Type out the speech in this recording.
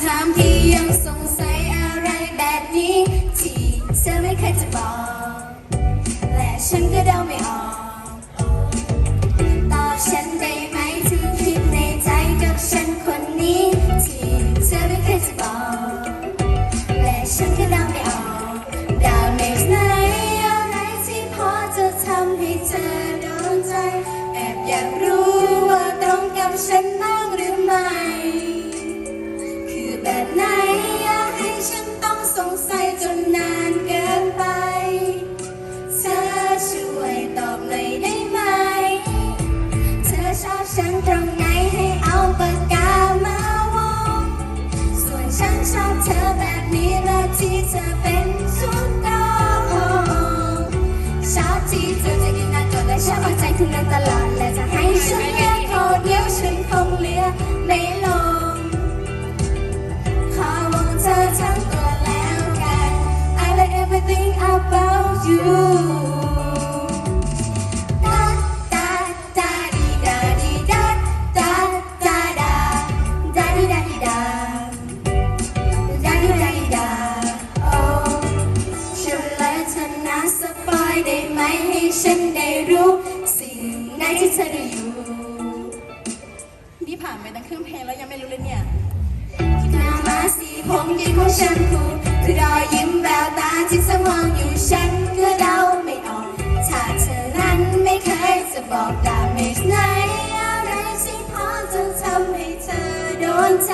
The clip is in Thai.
ำถามที่ยังสงสัยอะไรแบบนี้ ที่เธอไม่เคยจะบอก และฉันก็เดาไม่ออก Isabel. สปอยได้ไหมให้ฉันได้รู้ สิ่งไหนที่เธอได้อยู่ นี่ผ่านไปตั้งครึ่งเพลงแล้วยังไม่รู้เลยเนี่ยที่หน้ามาสีผมยังของฉันพูดคือรอยยิ้มแววตาที่สมองอยู่ฉันก็เดาไม่ออก ถ้าเธอนั้นไม่เคยจะบอกดาเมจไหนอะไรที่พอจะทำให้เธอโดนใจ